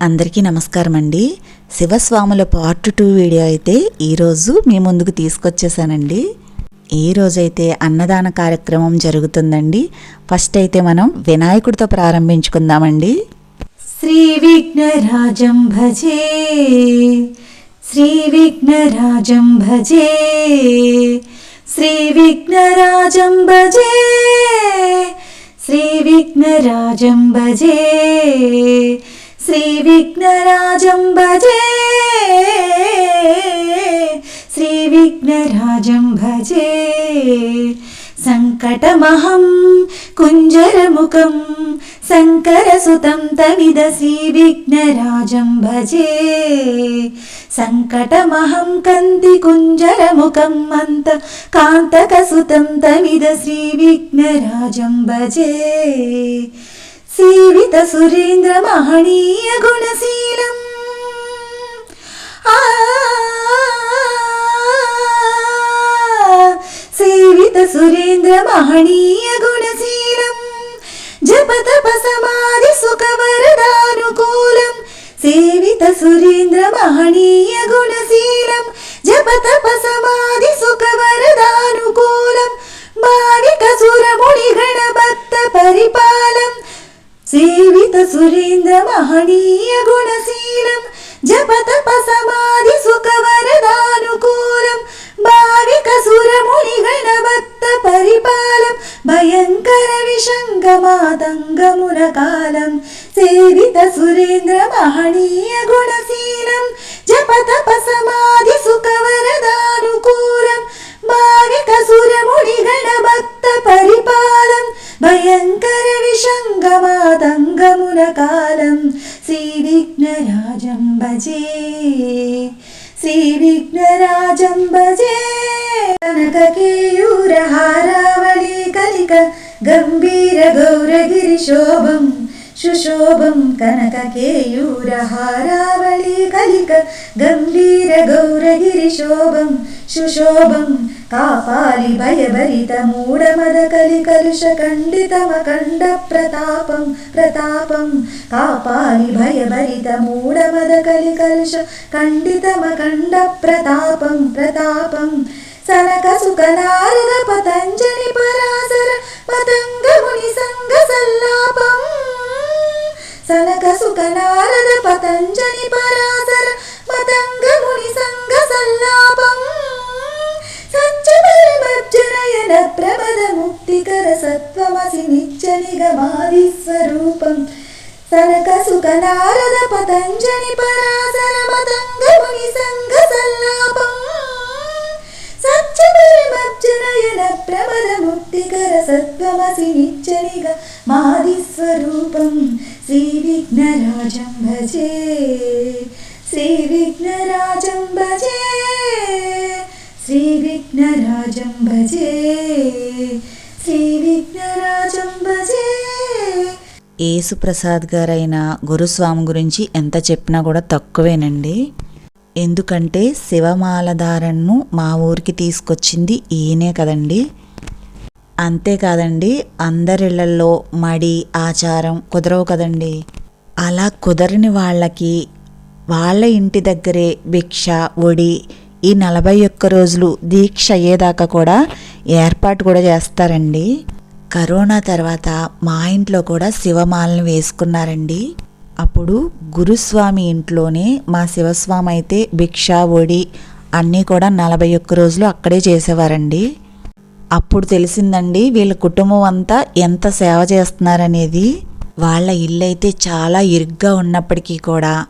అందరికీ నమస్కారం అండి శివస్వాముల పార్ట్ టూ వీడియో అయితే ఈరోజు మీ ముందుకు తీసుకొచ్చేసానండి. ఈ రోజైతే అన్నదాన కార్యక్రమం జరుగుతుందండి. ఫస్ట్ అయితే మనం వినాయకుడితో ప్రారంభించుకుందామండి. శ్రీ విఘ్నరాజం భజే. శ్రీ విఘ్నరాజం భజే. శ్రీ విఘ్నరాజం భజే. శ్రీ విఘ్నరాజం భజే. శ్రీ విఘ్నరాజం భజే శ్రీ విఘ్నరాజం భజే సంకటమహం కుంజరముఖం శంకరసుతం తమిద శ్రీవిఘ్నరాజం భజే సంకటమహం కంది కుంజరముఖం అంత కాంతకసుతం తమిద శ్రీవిఘ్నరాజం భజే సేవిత సురేంద్ర మహనీయ గుణశీలం సేవిత సురేంద్ర మహనీయ గుణశీలం జపతప సమాధి సుఖ వరదానుకూలం సేవిత సురేంద్ర మహనీయ గుణశీలం జపతప సమాధి సుఖ సేవిత సురేంద్ర మహనీయ గుణశీలం జప తప సమాధి సుఖవరదానుకూలం భావిక సురముని గణవత్త పరిపాలం భయంకర విషంగమాతంగమున కాలం సేవిత సురేంద్ర మహనీయ గుణశీలం జప తప సమాధి సుఖవరదానుకూలం వరదానుకూలం భావిక సురముని గణభక్త పరిపాలం భయంకర విషంగమాతంగమున కాలం శ్రీ విఘ్నరాజం భజే శ్రీ విఘ్నరాజం భజే కనక కేయూర హారావళి కలిక గంభీర గౌరగిరి శోభం సుశోభం కనక కేయూర హారావళి కలిక గంభీర గౌరగిరి శోభం సుశోభం కాపాలి భయభరిత మూఢమద కలి కలుష ఖండితమ ఖండ ప్రతాపం ప్రతాపం కాపాలి భయభరిత మూఢమద కలి కలుష ఖండితమ ఖండ ప్రతాపం ప్రతాపం సనక సుఖ నారద పతంజలి పరాశర పతంగ ముని సంగ సల్లాపం సనక సుఖ నారద పతంజలి పరాశర పతంగ ముని సంగ సల్లాపం సత్యమర్జనయన ప్రబల ముక్తికర సత్వమసి నిత్య నిగమాది స్వరూపం. సనక సుఖ నారద పతంజలి పరాశర పతంగ ముని సంగ సల్లాపం. సత్యమర్జనయన ప్రబల ముక్తికర సత్వమసి నిత్య నిగ మాది స్వరూపం. శ్రీ విఘ్నరాజం భజే శ్రీ విఘ్నరాజం భజే శ్రీ విఘ్నరాజం భజే శ్రీ విఘ్నరాజం భజే యేసుప్రసాద్ గారైన గురుస్వామి గురించి ఎంత చెప్పినా కూడా తక్కువేనండి. ఎందుకంటే శివమాలధారణను మా ఊరికి తీసుకొచ్చింది ఈయనే కదండి. అంతేకాదండి అందరిళ్ళలో మడి ఆచారం కుదరవు కదండి. అలా కుదరని వాళ్ళకి వాళ్ళ ఇంటి దగ్గరే భిక్ష ఒడి ఈ నలభై ఒక్క రోజులు దీక్ష అయ్యేదాకా కూడా ఏర్పాటు కూడా చేస్తారండి. కరోనా తర్వాత మా ఇంట్లో కూడా శివమాలను వేసుకున్నారండి. అప్పుడు గురుస్వామి ఇంట్లోనే మా శివస్వామి అయితే భిక్ష ఒడి అన్నీ కూడా నలభై ఒక్క రోజులు అక్కడే చేసేవారండి. అప్పుడు తెలిసిందండి వీళ్ళ కుటుంబం అంతా ఎంత సేవ చేస్తున్నారనేది. వాళ్ళ ఇల్లు అయితే చాలా ఇరుగ్గా ఉన్నప్పటికీ కూడా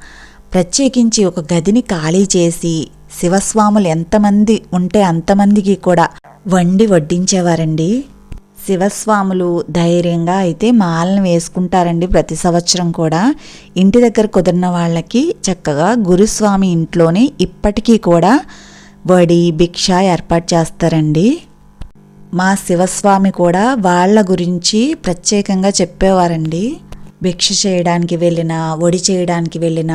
ప్రత్యేకించి ఒక గదిని ఖాళీ చేసి శివస్వాములు ఎంతమంది ఉంటే అంతమందికి కూడా వండి వడ్డించేవారండి. శివస్వాములు ధైర్యంగా అయితే మాలను వేసుకుంటారండి ప్రతి సంవత్సరం కూడా. ఇంటి దగ్గర కుదిరిన వాళ్ళకి చక్కగా గురుస్వామి ఇంట్లోనే ఇప్పటికీ కూడా వడి భిక్ష ఏర్పాటు చేస్తారండి. మా శివస్వామి కూడా వాళ్ళ గురించి ప్రత్యేకంగా చెప్పేవారండి. భిక్ష చేయడానికి వెళ్ళిన ఒడి చేయడానికి వెళ్ళిన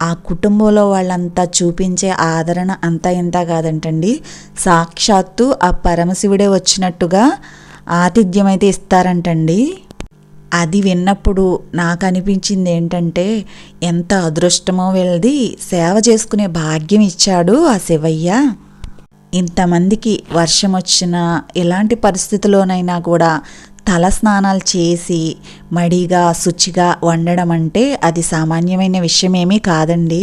ఆ కుటుంబంలో వాళ్ళంతా చూపించే ఆదరణ అంతా ఇంత కాదంటండి. సాక్షాత్తు ఆ పరమశివుడే వచ్చినట్టుగా ఆతిథ్యం అయితే ఇస్తారంటండి. అది విన్నప్పుడు నాకు అనిపించింది ఏంటంటే ఎంత అదృష్టమో వీళ్ళది. సేవ చేసుకునే భాగ్యం ఇచ్చాడు ఆ శివయ్య. ఇంతమందికి వర్షం వచ్చినా ఎలాంటి పరిస్థితిలోనైనా కూడా తల స్నానాలు చేసి మడిగా శుచిగా వండడం అంటే అది సామాన్యమైన విషయమేమీ కాదండి.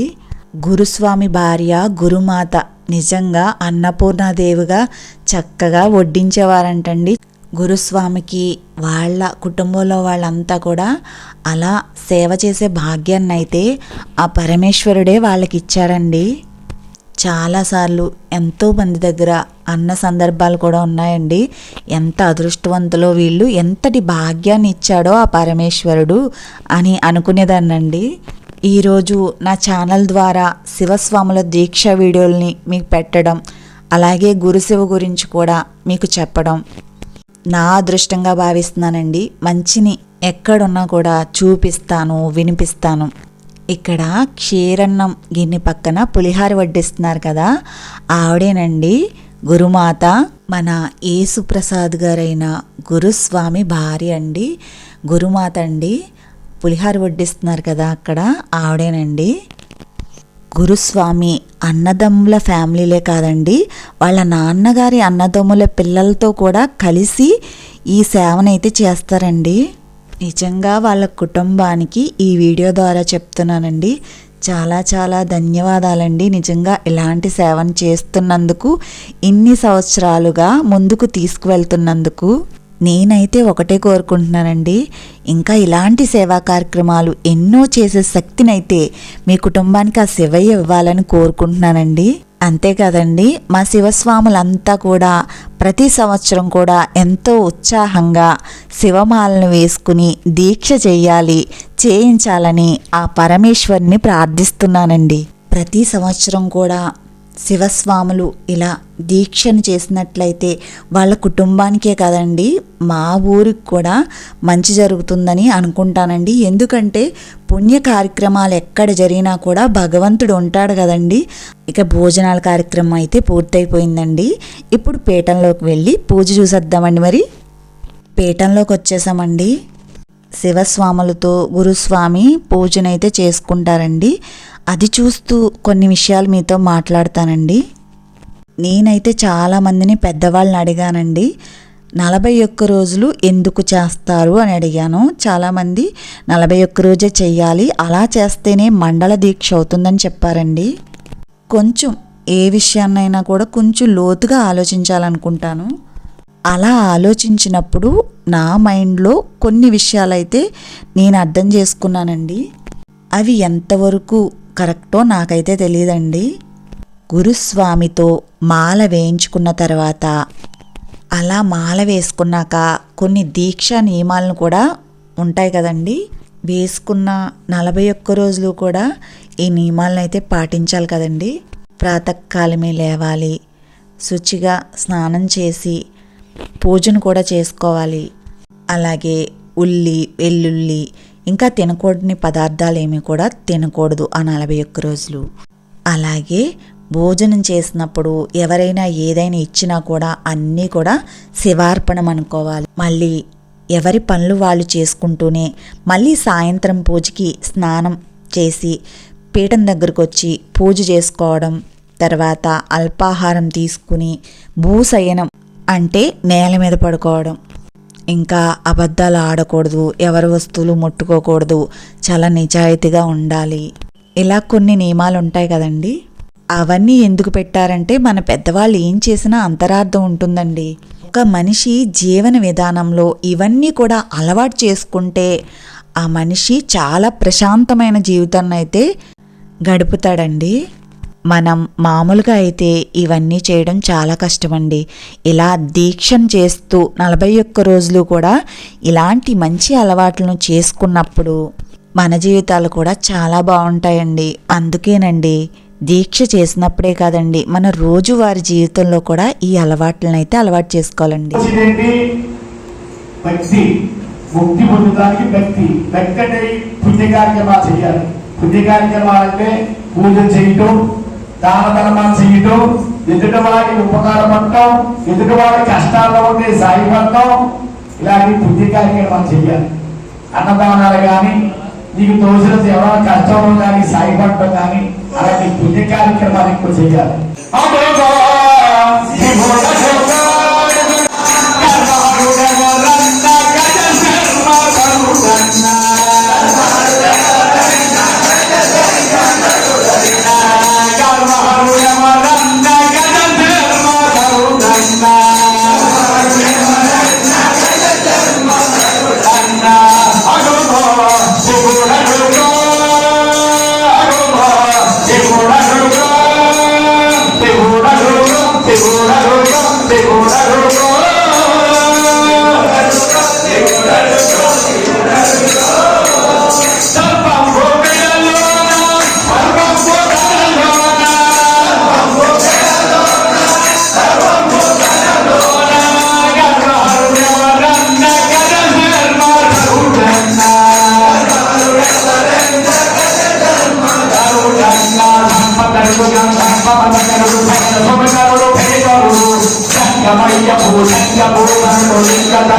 గురుస్వామి భార్య గురుమాత నిజంగా అన్నపూర్ణాదేవిగా చక్కగా వడ్డించేవారంటండి. గురుస్వామికి వాళ్ళ కుటుంబంలో వాళ్ళంతా కూడా అలా సేవ చేసే భాగ్యాన్ని అయితే ఆ పరమేశ్వరుడే వాళ్ళకి ఇచ్చారండి చాలాసార్లు ఎంతో మంది దగ్గర అన్న సందర్భాలు కూడా ఉన్నాయండి. ఎంత అదృష్టవంతులో వీళ్ళు ఎంతటి భాగ్యాన్ని ఇచ్చాడో ఆ పరమేశ్వరుడు అని అనుకునేదాన్నండి. ఈరోజు నా ఛానల్ ద్వారా శివస్వాముల దీక్ష వీడియోల్ని మీకు పెట్టడం అలాగే గురుశివ గురించి కూడా మీకు చెప్పడం నా అదృష్టంగా భావిస్తున్నానండి. మంచిని ఎక్కడున్నా కూడా చూపిస్తాను వినిపిస్తాను. ఇక్కడ క్షీరన్నం గిన్నె పక్కన పులిహార వడ్డిస్తున్నారు కదా. ఆవిడేనండి గురుమాత మన యేసుప్రసాద్ గారైన గురుస్వామి భార్య అండి. గురుమాత అండి పులిహార వడ్డిస్తున్నారు కదా అక్కడ. ఆవిడేనండి గురుస్వామి అన్నదమ్ముల ఫ్యామిలీలే కాదండి. వాళ్ళ నాన్నగారి అన్నదమ్ముల పిల్లలతో కూడా కలిసి ఈ సేవనైతే చేస్తారండి. నిజంగా వాళ్ళ కుటుంబానికి ఈ వీడియో ద్వారా చెప్తున్నానండి. చాలా చాలా ధన్యవాదాలండి. నిజంగా ఇలాంటి సేవను చేస్తున్నందుకు ఇన్ని సంవత్సరాలుగా ముందుకు తీసుకువెళ్తున్నందుకు నేనైతే ఒకటే కోరుకుంటున్నానండి. ఇంకా ఇలాంటి సేవా కార్యక్రమాలు ఎన్నో చేసే శక్తినైతే మీ కుటుంబానికి ఆ శివయ్య ఇవ్వాలని కోరుకుంటున్నానండి. అంతే కదండి. మా శివస్వాములంతా కూడా ప్రతి సంవత్సరం కూడా ఎంతో ఉత్సాహంగా శివమాలను వేసుకుని దీక్ష చేయాలి చేయించాలని ఆ పరమేశ్వరిని ప్రార్థిస్తున్నానండి. ప్రతి సంవత్సరం కూడా శివస్వాములు ఇలా దీక్షను చేసినట్లయితే వాళ్ళ కుటుంబానికే కదండి మా ఊరికి కూడా మంచి జరుగుతుందని అనుకుంటానండి. ఎందుకంటే పుణ్య కార్యక్రమాలు ఎక్కడ జరిగినా కూడా భగవంతుడు ఉంటాడు కదండి. ఇక భోజనాల కార్యక్రమం అయితే పూర్తయిపోయిందండి. ఇప్పుడు పీఠంలోకి వెళ్ళి పూజ చూసేద్దామండి మరి. పీఠంలోకి వచ్చేసామండి. శివస్వాములతో గురుస్వామి పూజనైతే చేసుకుంటారండి. అది చూస్తూ కొన్ని విషయాలు మీతో మాట్లాడతానండి. నేనైతే చాలామందిని పెద్దవాళ్ళని అడిగానండి. నలభై ఒక్క రోజులు ఎందుకు చేస్తారు అని అడిగాను. చాలామంది నలభై ఒక్క రోజే చెయ్యాలి అలా చేస్తేనే మండల దీక్ష అవుతుందని చెప్పారండి. కొంచెం ఏ విషయాన్నైనా కూడా కొంచెం లోతుగా ఆలోచించాలనుకుంటాను. అలా ఆలోచించినప్పుడు నా మైండ్లో కొన్ని విషయాలైతే నేను అర్థం చేసుకున్నానండి. అవి ఎంతవరకు కరెక్టో నాకైతే తెలియదండి గురుస్వామితో మాల వేయించుకున్న తర్వాత అలా మాల వేసుకున్నాక కొన్ని దీక్షా నియమాలను కూడా ఉంటాయి కదండి. వేసుకున్న నలభై ఒక్క రోజులు కూడా ఈ నియమాలను అయితే పాటించాలి కదండి. ప్రాతకాలమే లేవాలి. శుచిగా స్నానం చేసి పూజను కూడా చేసుకోవాలి. అలాగే ఉల్లి వెల్లుల్లి ఇంకా తినకూడని పదార్థాలు ఏమీ కూడా తినకూడదు ఆ నలభై ఒక్క రోజులు. అలాగే భోజనం చేసినప్పుడు ఎవరైనా ఏదైనా ఇచ్చినా కూడా అన్నీ కూడా శివార్పణం అనుకోవాలి. మళ్ళీ ఎవరి పనులు వాళ్ళు చేసుకుంటూనే మళ్ళీ సాయంత్రం పూజకి స్నానం చేసి పీఠం దగ్గరకు వచ్చి పూజ చేసుకోవడం తర్వాత అల్పాహారం తీసుకుని భూసయనం అంటే నేల మీద పడుకోవడం. ఇంకా అబద్ధాలు ఆడకూడదు ఎవరి వస్తువులు ముట్టుకోకూడదు చాలా నిజాయితీగా ఉండాలి. ఇలా కొన్ని నియమాలు ఉంటాయి కదండి. అవన్నీ ఎందుకు పెట్టారంటే మన పెద్దవాళ్ళు ఏం చేసినా అంతరార్థం ఉంటుందండి. ఒక మనిషి జీవన విధానంలో ఇవన్నీ కూడా అలవాటు చేసుకుంటే ఆ మనిషి చాలా ప్రశాంతమైన జీవితాన్ని అయితే గడుపుతాడండి. మనం మామూలుగా అయితే ఇవన్నీ చేయడం చాలా కష్టమండి. ఇలా దీక్షను చేస్తూ నలభై ఒక్క రోజులు కూడా ఇలాంటి మంచి అలవాట్లను చేసుకున్నప్పుడు మన జీవితాలు కూడా చాలా బాగుంటాయండి. అందుకేనండి దీక్ష చేసినప్పుడే కాదండి మన రోజువారి జీవితంలో కూడా ఈ అలవాట్లను అయితే అలవాటు చేసుకోవాలండి. ముక్తి పొందడానికి భక్తి. భక్తి అంటే పుణ్య కార్యక్రమాలు చేయాలి పుణ్య కార్యక్రమాలంటే పూజ చేయటం దాన ధర్మాలు చేయటం ఎదుటి వారికి ఉపకారపడటం ఎదుటి వారి కష్టాల్లో ఉంటే సాయపడటం ఇలాంటి పుణ్య కార్యక్రమాలు చెయ్యాలి. అన్నదానాలు కానీ నీకు తోచిన ఎవరైనా కష్టంలో కానీ సాయపడటం కానీ అలాంటి పుణ్య కార్యక్రమాలు ఎక్కువ చేయాలి যাব না কলিকাতা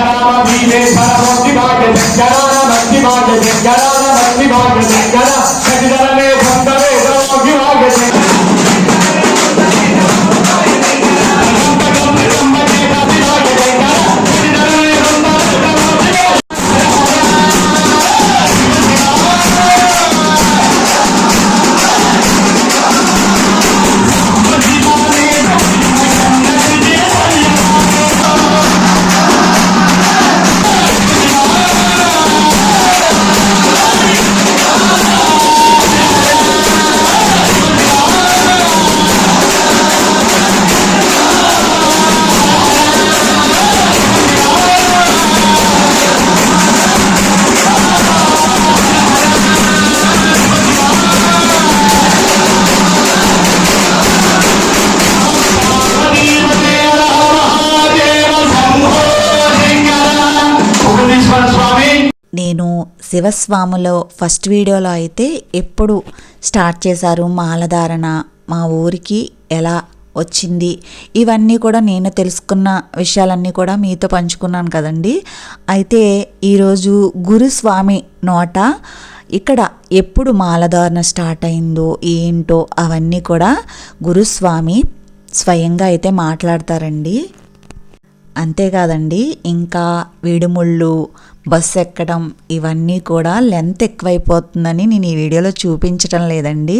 రామ భీమేశ్వర భక్తి భాగ్య శంకరాన భక్తి భాగ్య శంకరాన భక్తి భాగ్య శంకర సకలే సంబరే భక్తి భాగ్య శంకర స్వామి శివస్వాములో ఫస్ట్ వీడియోలో అయితే ఎప్పుడు స్టార్ట్ చేశారు మాలధారణ మా ఊరికి ఎలా వచ్చింది? ఇవన్నీ కూడా నేను తెలుసుకున్న విషయాలన్నీ కూడా మీతో పంచుకున్నాను కదండి. అయితే ఈరోజు గురుస్వామి నోట ఇక్కడ ఎప్పుడు మాలధారణ స్టార్ట్ అయిందో ఏంటో అవన్నీ కూడా గురుస్వామి స్వయంగా అయితే మాట్లాడతారండి. అంతేకాదండి ఇంకా విడుముళ్ళు బస్సు ఎక్కడం ఇవన్నీ కూడా లెంత్ ఎక్కువైపోతుందని నేను ఈ వీడియోలో చూపించటం లేదండి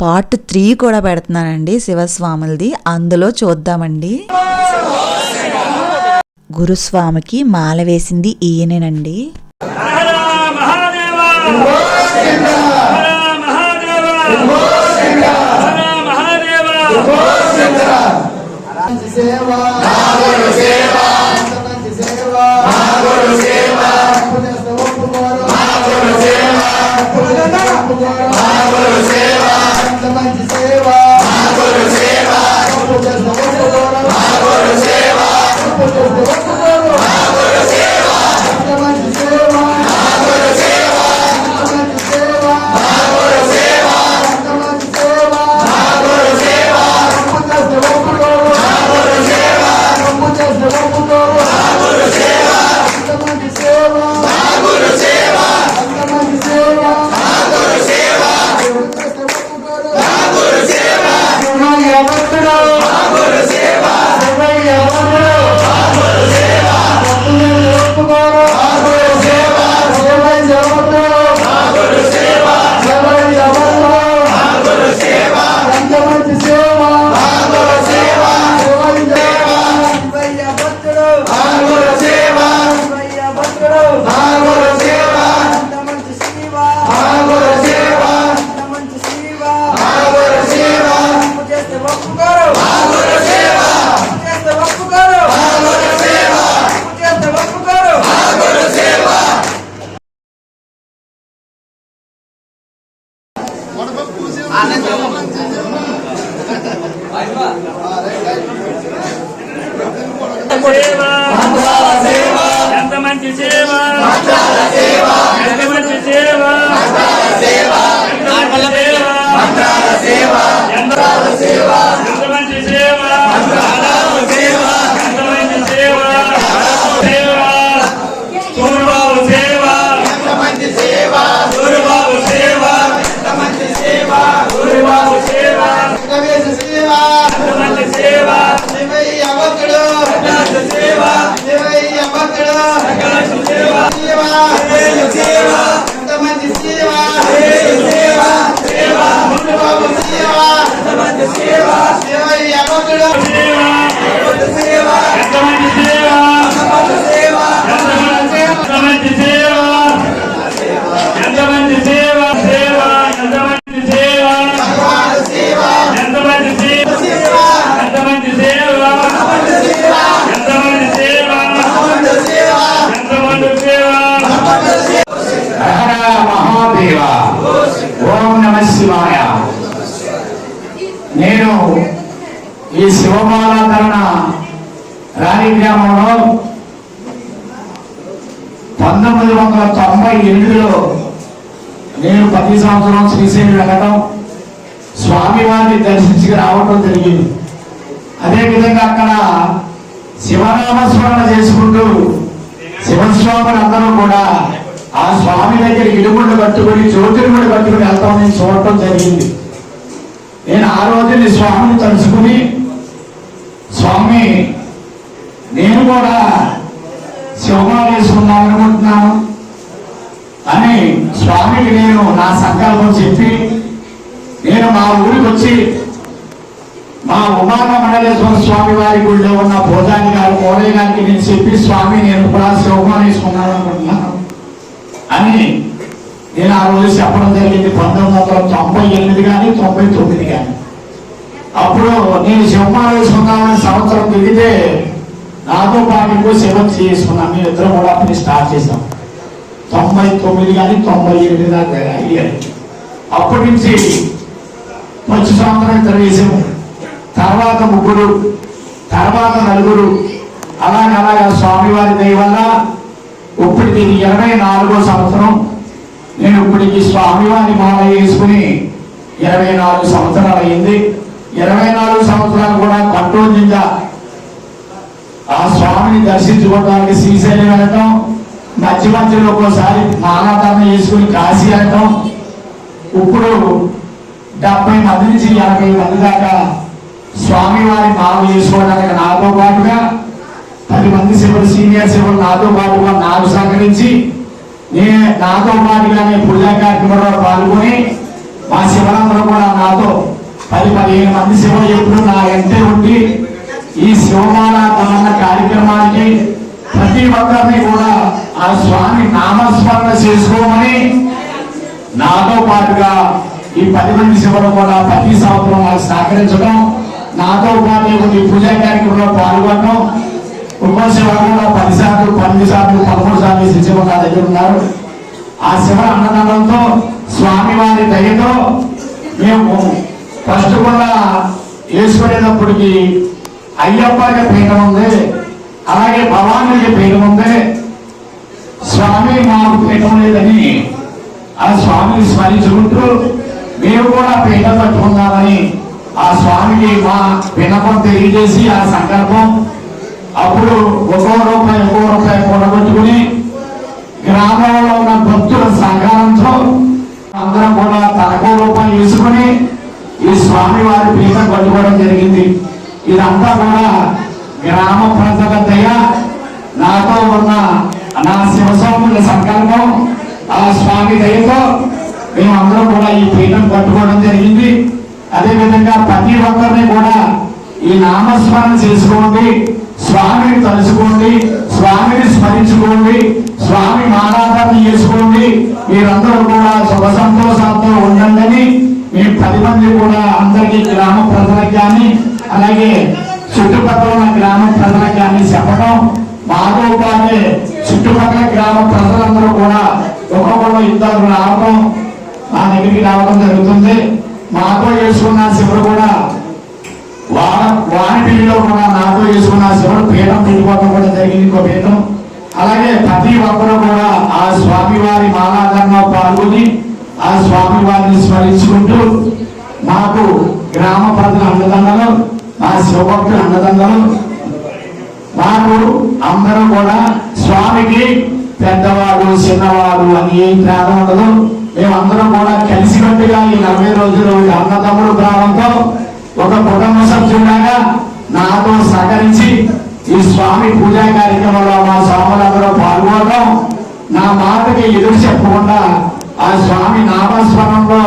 పార్ట్ త్రీ కూడా పెడుతున్నానండి శివస్వాములది అందులో చూద్దామండి గురుస్వామికి మాల వేసింది ఈయనేనండి మహాదేవ ఎంత మంచి సేవ. ఎంత మంచి సేవ. ఎంత సేవ. ఎంత సేవ. సేవ ఎంతమంది సేవ? సేవ సేవ బాబు సేవ? ఎంతమంది సేవ? ఎంతమంది సేవ? మహాదేవ ఓం నమ శివాయ. నేను ఈ శివమాలాధరణ రాణి గ్రామంలో పంతొమ్మిది వందల తొంభై ఎనిమిదిలో నేను ప్రతి సంవత్సరం శ్రీశైలి వెళ్ళడం స్వామివారిని దర్శించి రావటం జరిగింది. అదేవిధంగా అక్కడ శివనామస్మరణ చేసుకుంటూ శివస్వాములు అందరూ కూడా ఆ స్వామి దగ్గర ఇడుముళ్ళు కట్టుకొని జ్యోతిర్ముళ్ళు కట్టుకుని వెళ్తాం. నేను చూడటం జరిగింది. నేను ఆ రోజుని స్వామిని తలుచుకుని స్వామి నేను కూడా శివమాల వేసుకుందాం అనుకుంటున్నాను. అని స్వామికి నేను నా సంకల్పం చెప్పి నేను మా ఊరికి వచ్చి మా ఉమాన మండలేశ్వర స్వామి వారి గుడిలో ఉన్న భోజాని గారు మోడయ్య గారికి నేను చెప్పి స్వామి నేను కూడా శివమాల వేసుకున్నాను అనుకుంటున్నాను అని నేను ఆ రోజు చెప్పడం జరిగింది పంతొమ్మిది వందల తొంభై ఎనిమిది కానీ తొంభై తొమ్మిది కానీ. అప్పుడు నేను శివమాల సంవత్సరం తిరిగితే నాతో పాటు ఇంకో సేవ చేసుకున్నాం మేము ఇద్దరం కూడా అప్పుడు స్టార్ట్ చేసాం తొంభై తొమ్మిది కానీ తొంభై ఎనిమిది దాకా అయ్యాయి. అప్పటి నుంచి మంచి సంవత్సరం ఇద్దరు వేసాము తర్వాత ముగ్గురు తర్వాత నలుగురు అలాగే అలాగే స్వామివారి దయ వల్ల ఇప్పటికి ఇరవై నాలుగో సంవత్సరం. నేను ఇప్పటికి స్వామివారి మాల వేసుకుని ఇరవై నాలుగు సంవత్సరాలు అయింది. ఇరవై నాలుగు సంవత్సరాలు కూడా కంట్రోల్ జిల్లా ఆ స్వామిని దర్శించుకోవడానికి శ్రీశైలం వెళ్ళటం మధ్య మధ్యలో ఒక్కోసారి మాలాధారణ చేసుకుని కాశీ వెళ్ళటం. ఇప్పుడు డెబ్బై మంది నుంచి యాభై మంది దాకా స్వామివారి మాల చేసుకోవడానికి నాతో పాటుగా పది మంది శివుడు సీనియర్ శివుడు నాతో పాటుగా నాకు సహకరించి నేను నాతో పాటుగానే పూజా కార్యక్రమంలో పాల్గొని మా శివరందరూ కూడా నాతో పది పదిహేను మంది శివుడు ఎప్పుడు నా ఎంతే ఉండి ఈ శివమాన తమన్న కార్యక్రమానికి ప్రతి ఒక్కరిని కూడా ఆ స్వామి నామస్మరణ చేసుకోమని నాతో పాటుగా ఈ పది మంది శివులు కూడా ప్రతి సంవత్సరం వాళ్ళు సహకరించడం నాతో పాటు ఈ పూజా కార్యక్రమంలో పాల్గొనడం కుటుంబ శివుడు పది సార్లు పన్నెండు సార్లు పదమూడు సార్లు శిశువు నా దగ్గర ఉన్నారు. ఆ శివ అన్నదానంతో స్వామివారి దయతో మేము ఫస్ట్ కూడా వేసుకునేటప్పటికి అయ్యప్పకి పీఠం ఉంది. అలాగే భవానికి పీఠం ఉంది. స్వామి మాకు పీఠం లేదని ఆ స్వామిని స్మరించుకుంటూ మేము కూడా పీఠం పట్టుకున్నామని ఆ స్వామికి మా విన్నపం తెలియజేసి ఆ సంకల్పం అప్పుడు ఒక్కో రూపాయి ఒక్కో రూపాయి కూడబెట్టుకుని గ్రామంలో ఉన్న భక్తుల సహకారంతో అందరం కూడా తనకో రూపాయి వేసుకుని ఈ స్వామి వారి పీఠం పట్టుకోవడం జరిగింది. ఇదంతా కూడా గ్రామ ప్రజల దయ నాతో ఉన్న నా శివస్వాముల సంకల్పం ఆ స్వామి దయతో మేమందరం కూడా ఈ పీఠం పట్టుకోవడం జరిగింది. అదేవిధంగా ప్రతి ఒక్కరిని కూడా ఈ నామస్మరణ చేసుకోండి. స్వామిని తలుచుకోండి స్వామిని స్మరించుకోండి స్వామి మారాధన చేసుకోండి. మీరందరూ కూడా శుభ సంతోషాలతో ఉండండి. మీ పది మంది కూడా అందరికీ గ్రామ ప్రజలకు కానీ అలాగే చుట్టుపక్కల ఉన్న గ్రామ ప్రజలకు కానీ చెప్పడం మాతో పాటే చుట్టుపక్కల గ్రామ ప్రజలందరూ కూడా ఒక్కొక్కరు ఇద్దరు రావడం మా దగ్గరికి రావడం జరుగుతుంది. మాతో చేసుకున్న శివుడు కూడా వాన వాణిపిల్లిలో కూడా నాతో చేసుకున్న శివుడు పీఠం పెట్టుకోవడం కూడా జరిగింది ఇంకో పీఠం అలాగే ప్రతి ఒక్కరు కూడా ఆ స్వామి వారి మాలాధరణలో పాల్గొని ఆ స్వామి వారిని స్మరించుకుంటూ మాకు గ్రామ ప్రజల అన్నదండలు మా శివభక్తుల అన్నదండలు మాకు అందరూ కూడా స్వామికి పెద్దవాడు చిన్నవాడు అని ఏం తేడా ఉండదు. మేమందరం కూడా కలిసికట్టుగా ఈ నలభై రోజులు అన్నదమ్ముడు ప్రారంభంతో ఒక కుటుంబ సభ్యులాగా నాతో సహకరించి ఈ స్వామి పూజా కార్యక్రమంలో మా స్వాములందరూ పాల్గొనడం నా మాటకి ఎదురు చెప్పకుండా ఆ స్వామి నామస్మరణలో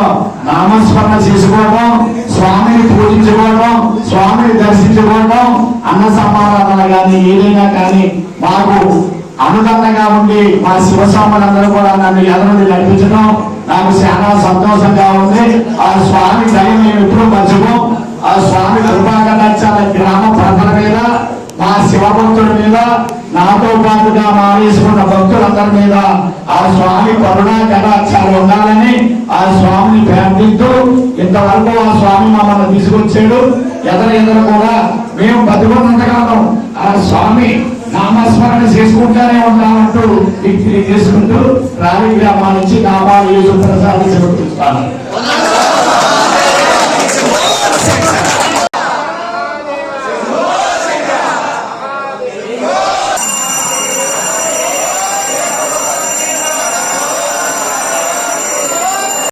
నామస్మరణ చేసుకోవడం స్వామిని పూజించుకోవడం స్వామిని దర్శించుకోవడం అన్న సమాధానాలు కానీ ఏదైనా కానీ మాకు అనుదండగా ఉండి మా శివస్వాములందరూ కూడా నన్ను ఎదురు నడిపించడం నాకు చాలా సంతోషంగా ఉంది. ఆ స్వామి దయ మేము ఎప్పుడూ మర్చిపో. ఆ స్వామి కృపాకటాక్షాల గ్రామ ప్రజల మీద మా శివభక్తుల మీద నాతో పాటుగా మానేసుకున్న భక్తులందరి మీద ఆ స్వామి కరుణా కటాక్షాలు ఉండాలని ఆ స్వామిని ప్రార్థిస్తూ ఇంతవరకు ఆ స్వామి మమ్మల్ని తీసుకొచ్చాడు. ఎదరు ఎదరు కూడా మేము బతుకున్నంతకాలం ఆ స్వామి నామస్మరణ చేసుకుంటానే ఉంటామంటూ విక్రీ చేసుకుంటూ రావి గ్రామా నుంచి నామాలు యేసు చెబుతున్నాను